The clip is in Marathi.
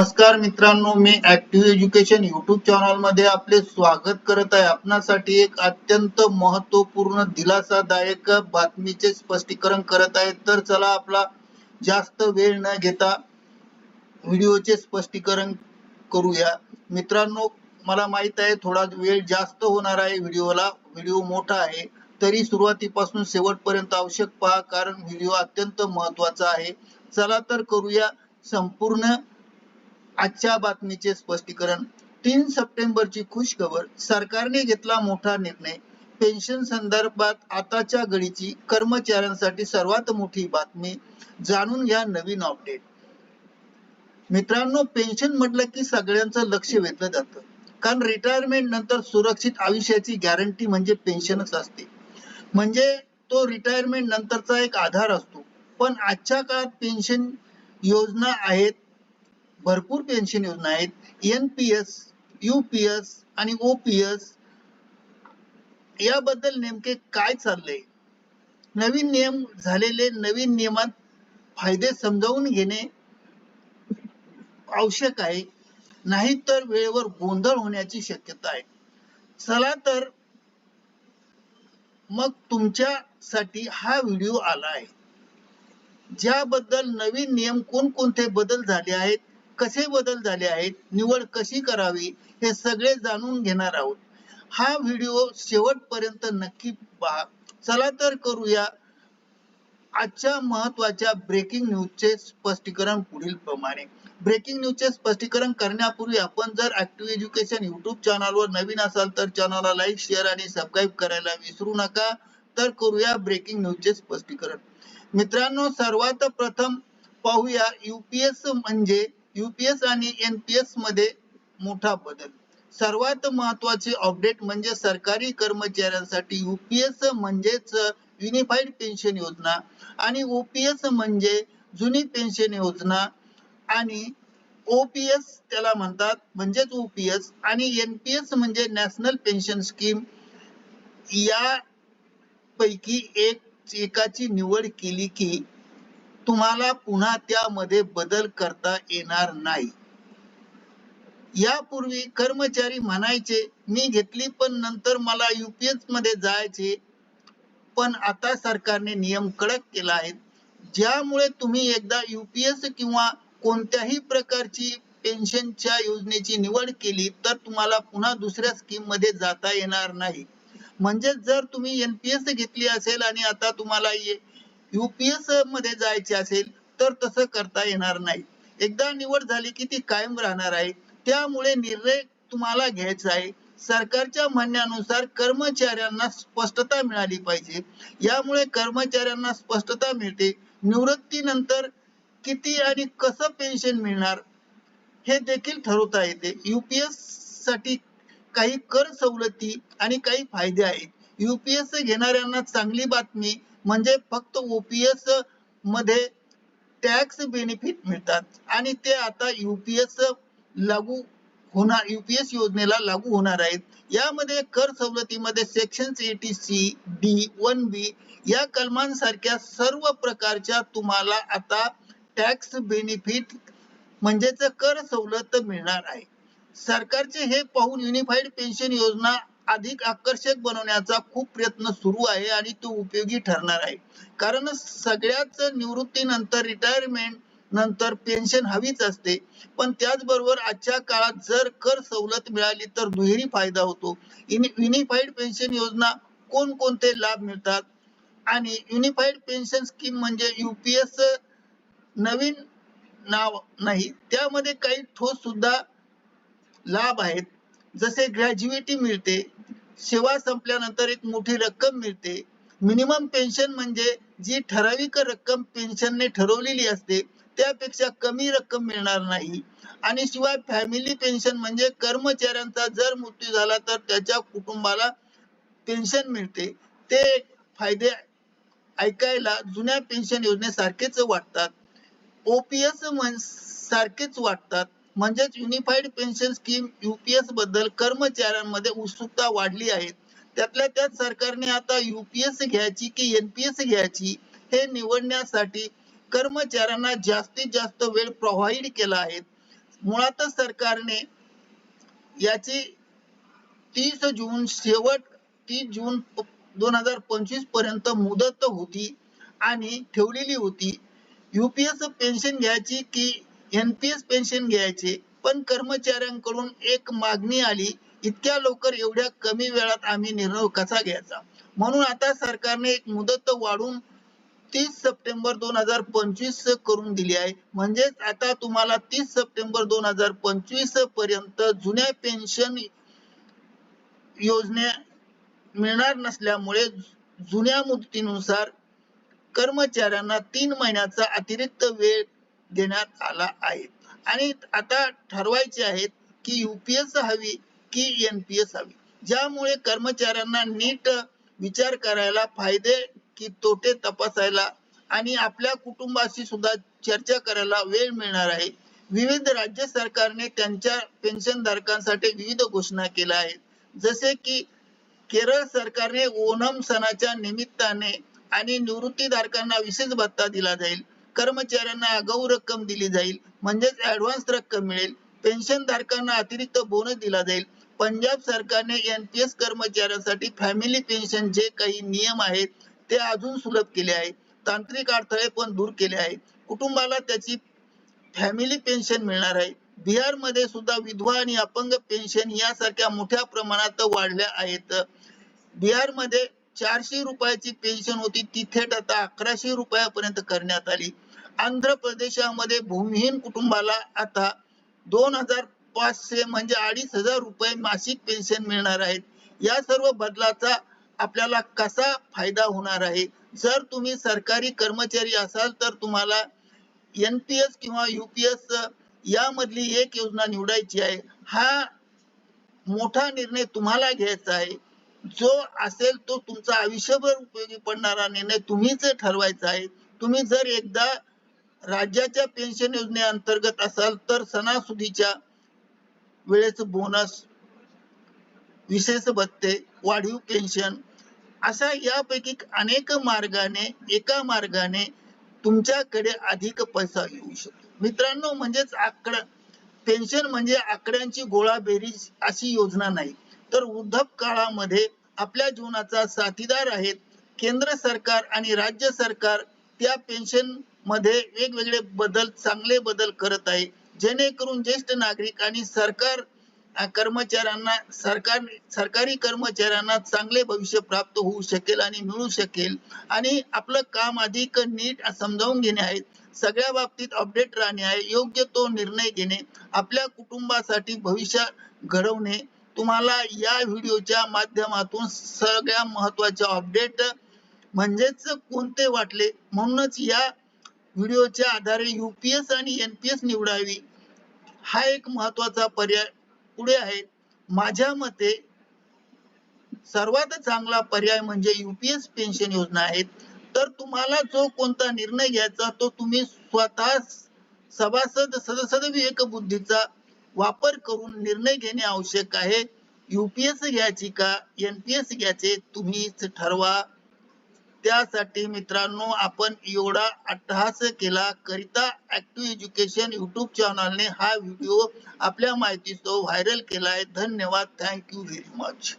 नमस्कार मित्रांनो मी ऍक्टिव्ह एज्युकेशन युट्यूब चॅनलमध्ये आपले स्वागत करत आहे. आपणासाठी एक अत्यंत महत्त्वपूर्ण दिलासादायक बातमीचे स्पष्टीकरण करत आहे. तर चला आपला जास्त वेळ न घेता व्हिडिओचे स्पष्टीकरण करूया. मित्रांनो मला माहीत आहे थोडा वेळ जास्त होणार आहे व्हिडिओला. व्हिडिओ मोठा आहे. तरी सुरुवातीपासून शेवटपर्यंत आवश्यक पहा कारण व्हिडिओ अत्यंत महत्त्वाचा आहे. चला तर करूया संपूर्ण आजच्या बातमीचे स्पष्टीकरण. तीन सप्टेंबरची खुश खबर सरकारने घेतला मोठा निर्णय. पेन्शन संदर्भात आताच्या घडीची कर्मचाऱ्यांसाठी सर्वात मोठी बातमी. जाणून घ्या नवीन अपडेट. मित्रांनो पेन्शन म्हटलं की सगळ्यांचं लक्ष वेधलं जातं. कारण रिटायरमेंट नंतर सुरक्षित आयुष्याची गॅरंटी म्हणजे पेन्शनच असते. म्हणजे तो रिटायरमेंट नंतरचा एक आधार असतो. पण आजच्या काळात पेन्शन योजना आहेत भरपूर पेन्शन योजना आहेत. एनपीएस एस आणि ओपीएस याबद्दल नेमके काय चाललंय? नवीन नियम झालेले नवीन नियमात फायदे समजावून घेणे आवश्यक आहे. नाही तर वेळेवर गोंधळ होण्याची शक्यता आहे. चला तर मग तुमच्यासाठी हा व्हिडिओ आला आहे. ज्याबद्दल नवीन नियम कोणकोणते बदल झाले आहेत? कसे बदल झाले आहेत निवड कशी करावी हे सगळे जाणून घेणार आहोत. हा व्हिडिओ शेवटपर्यंत नक्की पहा. चला तर करूया. आजच्या महत्त्वाच्या ब्रेकिंग न्यूजचे स्पष्टीकरण पुढील प्रमाणे. ब्रेकिंग न्यूजचे स्पष्टीकरण करण्यापूर्वी आपण जर ऍक्टिव्ह एज्युकेशन युट्यूब चॅनलवर नवीन असाल तर चॅनलला लाईक शेअर आणि सबस्क्राईब करायला विसरू नका. तर करूया ब्रेकिंग न्यूजचे स्पष्टीकरण. मित्रांनो सर्वात प्रथम पाहूया युपीएस म्हणजे युपीएस आणि एनपीएसमध्ये मोठा बदल. सर्वात महत्त्वाचे अपडेट म्हणजे सरकारी कर्मचाऱ्यांसाठी युपीएस म्हणजेच युनिफाईड पेन्शन योजना आणि ओपीएस म्हणजे जुनी पेन्शन योजना आणि ओपीएस त्याला म्हणतात म्हणजेच ओपीएस आणि एनपीएस म्हणजे नॅशनल पेन्शन स्कीम या पैकी एक एकाची निवड केली की तुम्हाला पुन्हा त्यामध्ये बदल करता येणार नाही. यापूर्वी कर्मचारी म्हणायचे मी घेतली पण नंतर मला युपीएसमध्ये जायचे. पण आता सरकारने नियम कडक केला आहे ज्यामुळे तुम्ही एकदा युपीएस किंवा कोणत्याही प्रकारची पेन्शनच्या योजनेची निवड केली तर तुम्हाला पुन्हा दुसऱ्या स्कीममध्ये जाता येणार नाही. म्हणजे जर तुम्ही एनपीएस घेतली असेल आणि आता तुम्हाला युपीएसमध्ये जायचे असेल तर तसं करता येणार नाही. एकदा निवड झाली की ती कायम राहणार आहे. त्यामुळे निर्णय तुम्हाला घ्यायचा आहे. सरकारच्या म्हणण्यानुसार कर्मचाऱ्यांना स्पष्टता मिळाली पाहिजे. यामुळे कर्मचाऱ्यांना स्पष्टता मिळते. निवृत्तीनंतर किती आणि कसं पेन्शन मिळणार हे देखील ठरवता येते. युपीएससाठी काही कर सवलती आणि काही फायदे आहेत. युपीएस घेणाऱ्यांना चांगली बातमी म्हणजे फक्त ओपीएसमध्ये टॅक्स बेनिफिट मिळतात. आणि ते आता युपीएस लागू होणार युपीएस योजनेला लागू होणार आहेत. यामध्ये कर सवलतीमध्ये section eighty C D one B या कलमांसारख्या सर्व प्रकारच्या तुम्हाला आता टॅक्स बेनिफिट म्हणजेच कर सवलत मिळणार आहे. सरकारचे हे पाहून युनिफाईड पेन्शन योजना अधिक आकर्षक बनवण्याचा खूप प्रयत्न सुरू आहे आणि तो उपयोगी ठरणार आहे. कारण सगळ्याच निवृत्तीनंतर रिटायरमेंट नंतर पेन्शन हवीच असते. पण त्याचबरोबर आजच्या काळात जर कर सवलत मिळाली तर दुहेरी फायदा होतो. युनिफाईड पेन्शन योजना कोणकोणते लाभ मिळतात? आणि युनिफाईड पेन्शन स्कीम म्हणजे युपीएस नवीन नाव नाही त्यामध्ये काही ठोस सुद्धा लाभ आहेत. जसे ग्रॅज्युएटी मिळते सेवा संपल्यानंतर एक मोठी रक्कम मिळते. मिनिमम पेन्शन म्हणजे जी ठराविक रक्कम पेन्शनने ठरवलेली असते त्यापेक्षा कमी रक्कम मिळणार नाही. आणि शिवाय फॅमिली पेन्शन म्हणजे कर्मचाऱ्यांचा जर मृत्यू झाला तर त्याच्या कुटुंबाला पेन्शन मिळते. ते फायदे ऐकायला जुन्या पेन्शन योजनेसारखेच वाटतात. ओपीएस सारखेच वाटतात. म्हणजेच युनिफाईड पेन्शन स्कीम युपीएसबद्दल कर्मचाऱ्यांमध्ये उत्सुकता वाढली आहे. त्यातल्या त्यात सरकारने आता युपीएस घ्यायची की एनपीएस घ्यायची हे निवडण्यासाठी कर्मचाऱ्यांना जास्तीत जास्त वेळ प्रोव्हाइड केला आहे. मुळातच सरकारने याची तीस जून शेवट तीस जून दोन हजार पंचवीसपर्यंत मुदत होती आणि ठेवलेली होती. युपीएस पेन्शन घ्यायची की एनपीएस पेन्शन घ्यायचे. पण कर्मचाऱ्यांकडून एक मागणी आली इतक्या लवकर एवढ्या कमी वेळात आम्ही निर्णय कसा घ्यायचा? म्हणून आता सरकारने एक मुदत वाढून तीस सप्टेंबर दोन हजार पंचवीस करून दिली आहे. म्हणजेच आता तुम्हाला तीस सप्टेंबर दोन हजार पंचवीसपर्यंत जुन्या पेन्शन योजने मिळणार नसल्यामुळे जुन्या मुदतीनुसार कर्मचाऱ्यांना तीन महिन्याचा अतिरिक्त वेळ देण्यात आला आहे. आणि आता ठरवायचे आहेत की युपीएस हवी की एनपीएस हवी. ज्यामुळे कर्मचाऱ्यांना नीट विचार करायला फायदे की तोटे तपासायला आणि आपल्या कुटुंबाशी सुद्धा चर्चा करायला वेळ मिळणार आहे. विविध राज्य सरकारने त्यांच्या पेन्शन धारकांसाठी विविध घोषणा केल्या आहेत. जसे की केरळ सरकारने ओणम सणाच्या निमित्ताने आणि निवृत्ती धारकांना विशेष भत्ता दिला जाईल. कर्मचाऱ्यांना आगाऊ रक्कम दिली जाईल म्हणजेच ऍडव्हान्स रक्कम मिळेल. पेन्शन धारकांना अतिरिक्त बोनस दिला जाईल. पंजाब सरकारने एनपीएस कर्मचाऱ्यांसाठी फॅमिली पेन्शन जे काही नियम आहेत ते अजून सुलभ केले आहे तांत्रिक अडथळे पण दूर केले आहे कुटुंबाला त्याची फॅमिली पेन्शन मिळणार आहे. बिहारमध्ये सुद्धा विधवा आणि अपंग पेन्शन यासारख्या मोठ्या प्रमाणात वाढल्या आहेत. बिहारमध्ये चारशे रुपयाची पेन्शन होती. ती थेट आता अकराशे रुपयापर्यंत करण्यात आली. आंध्र प्रदेशामध्ये भूमिहीन कुटुंबाला आता दोन हजार पाचशे म्हणजे अडीच हजार रुपये मासिक पेन्शन मिळणार आहेत. या सर्व बदलाचा आपल्याला कसा फायदा होणार आहे? जर तुम्ही सरकारी कर्मचारी असाल तर तुम्हाला एन पी एस किंवा युपीएस यामधली एक योजना निवडायची आहे. हा मोठा निर्णय तुम्हाला घ्यायचा आहे. जो असेल तो तुमचा आयुष्यभर उपयोगी पडणारा निर्णय तुम्हीच ठरवायचा आहे. तुम्ही जर एकदा राज्याच्या पेन्शन योजनेअंतर्गत असाल तर सणासुदीच्या वेळेच बोनस विशेष भत्ते वाढीव पेन्शन अशा यापैकी अनेक मार्गाने एका मार्गाने तुमच्याकडे अधिक पैसा येऊ शकतो. मित्रांनो म्हणजेच आकडा पेन्शन म्हणजे आकड्यांची गोळाबेरीज अशी योजना नाही. तर उद्धव काळामध्ये आपल्या जीवनाचा साथीदार आहेत. केंद्र सरकार आणि राज्य सरकार त्या पेन्शनमध्ये वेगवेगळे बदल चांगले बदल करत आहे. जेणेकरून ज्येष्ठ नागरिक आणि सरकार कर्मचाऱ्यांना सरकार सरकारी कर्मचाऱ्यांना चांगले भविष्य प्राप्त होऊ शकेल आणि मिळू शकेल. आणि आपलं काम अधिक नीट समजावून घेणे आहे. सगळ्या बाबतीत अपडेट राहणे आहे. योग्य तो निर्णय घेणे आपल्या कुटुंबासाठी भविष्य घडवणे तुम्हाला या व्हिडिओच्या माध्यमातून सगळ्या महत्त्वाच्या अपडेट म्हणजेच कोणते वाटले? म्हणूनच या व्हिडिओच्या आधारे युपीएस आणि एनपीएस निवडावी. हा एक महत्त्वाचा पर्याय पुढे आहे. माझ्या मते सर्वात चांगला पर्याय म्हणजे युपीएस पेन्शन योजना आहे. तर तुम्हाला जो कोणता निर्णय घ्यायचा तो तुम्ही स्वतः सभासद सदसद विवेक बुद्धीचा वापर करून निर्णय घेणे आवश्यक आहे. युपीएस घ्यायची का? एनपीएस घ्यायचे तुम्हीच ठरवा. त्यासाठी मित्रांनो आपण एवढा अट्टहास केला. करिता ऍक्टिव्ह एज्युकेशन युट्यूब चॅनलने हा व्हिडिओ आपल्या माहितीसह व्हायरल केला आहे धन्यवाद थँक्यू व्हेरी मच